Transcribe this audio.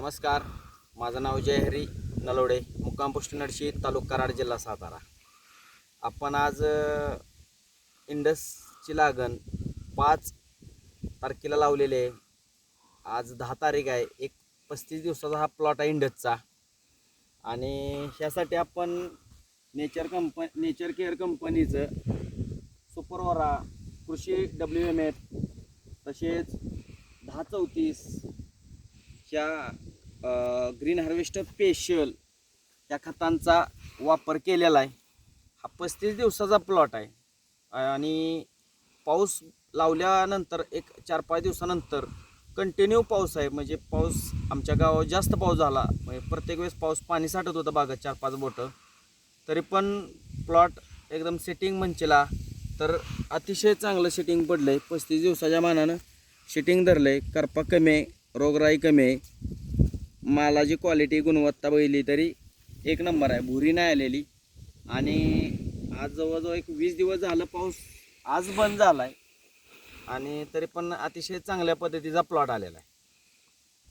नमस्कार. माझं नाव जयहरी नलोडे मुक्काम पोस्ट नडशी तालुका कराड जिल्हा सातारा. आपण आज इंडसची लागण पाच तारखेला लावलेले आहे. आज दहा तारीख आहे. एक पस्तीस दिवसाचा हा प्लॉट आहे इंडसचा. आणि ह्यासाठी आपण नेचर कंप नेचर केअर कंपनीचं सुपरवरा कृषी डब्ल्यू एम एफ तसेच दहा चौतीस ह्या ग्रीन हार्वेस्टर स्पेशल या खतांचा वापर केलेला आहे. हा पस्तीस दिवसाचा प्लॉट आहे. आणि पाऊस लावल्यानंतर एक चार पाच दिवसानंतर कंटिन्यू पाऊस आहे. म्हणजे पाऊस आमच्या गावात जास्त पाऊस झाला. म्हणजे प्रत्येक वेळेस पाऊस पाणी साठत होतं बागात चार पाच बोटं. तरी पण प्लॉट एकदम सेटिंग मंचेला तर अतिशय चांगलं सेटिंग पडलं आहे पस्तीस दिवसाच्या मानानं सेटिंग धरलं आहे करपा कमी आहे रोगराई कमी आहे. मालाची क्वालिटी गुणवत्ता बघितली तरी एक नंबर आहे. भुरी नाही आलेली. आणि आज जवळजवळ एक वीस दिवस झालं पाऊस आज बंद झाला आहे आणि तरी पण अतिशय चांगल्या पद्धतीचा प्लॉट आलेला आहे.